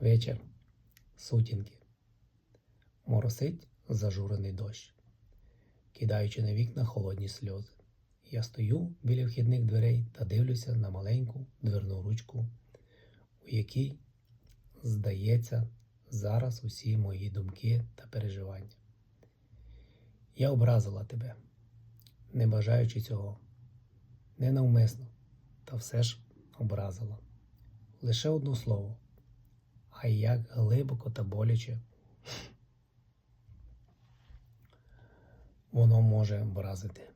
Вечір, сутінки, моросить зажурений дощ, кидаючи на вікна холодні сльози. Я стою біля вхідних дверей та дивлюся на маленьку дверну ручку, у якій, здається, зараз усі мої думки та переживання. Я образила тебе, не бажаючи цього, ненавмисно, та все ж образила. Лише одне слово, а як глибоко та боляче воно може вразити.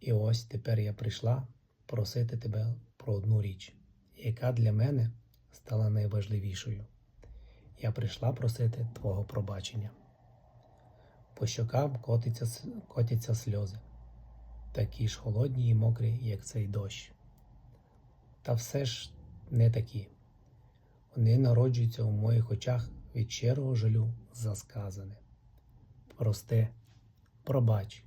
І ось тепер я прийшла просити тебе про одну річ, яка для мене стала найважливішою. Я прийшла просити Твого пробачення. По щокам котиться, котяться сльози, такі ж холодні і мокрі, як цей дощ. Та все ж не такі. Вони народжуються у моїх очах від щирого жалю за сказане. Прости, пробач.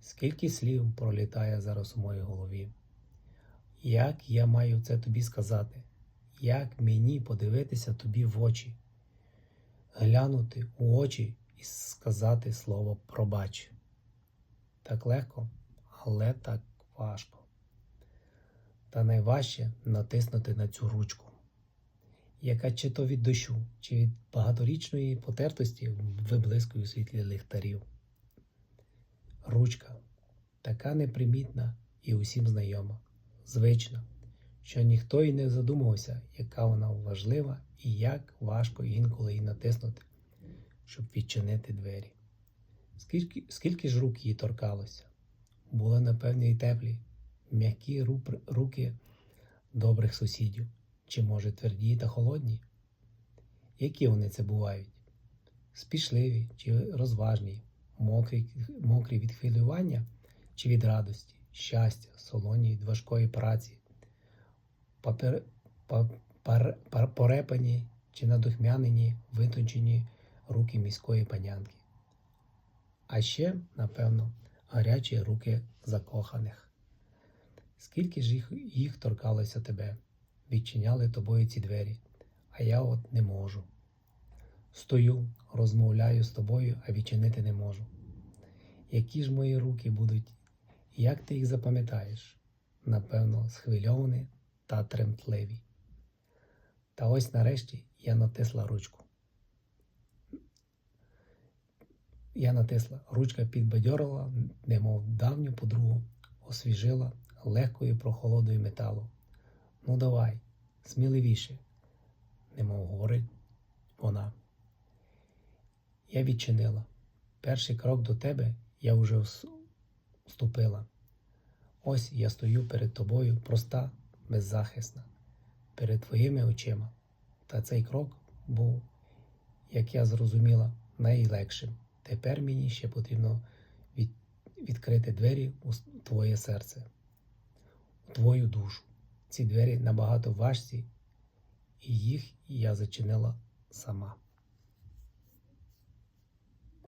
Скільки слів пролітає зараз у моїй голові? Як я маю це тобі сказати? Як мені подивитися тобі в очі, глянути у очі і сказати слово пробач? Так легко, але так важко. Та найважче натиснути на цю ручку, яка чи то від дощу, чи від багаторічної потертості виблискує у світлі ліхтарів. Ручка така непримітна і усім знайома, звична, що ніхто й не задумувався, яка вона важлива і як важко інколи її натиснути, щоб відчинити двері. Скільки, скільки ж рук її торкалося? Були, напевне, і теплі, м'які руки добрих сусідів, чи, може, тверді та холодні? Які вони це бувають? Спішливі чи розважні, мокрі, мокрі від хвилювання чи від радості, щастя, солоні від важкої праці, папер, па- пар, пар, порепані чи надухмянені, витончені руки міської панянки. А ще, напевно, гарячі руки закоханих. Скільки ж їх, їх торкалося тебе, відчиняли тобою ці двері, а я от не можу. Стою, розмовляю з тобою, а відчинити не можу. Які ж мої руки будуть, як ти їх запам'ятаєш? Напевно, схвильовані та тремтливі. Та ось нарешті я натисла ручку. Я натисла, ручка підбадьорила, немов давню подругу, освіжила легкою прохолодою металу. Ну давай, сміливіше, немов говорить вона. Я відчинила. Перший крок до тебе я вже вступила. Ось я стою перед тобою проста, беззахисна, перед твоїми очима. Та цей крок був, як я зрозуміла, найлегшим. Тепер мені ще потрібно від, відкрити двері у твоє серце, у твою душу. Ці двері набагато важчі, і їх я зачинила сама.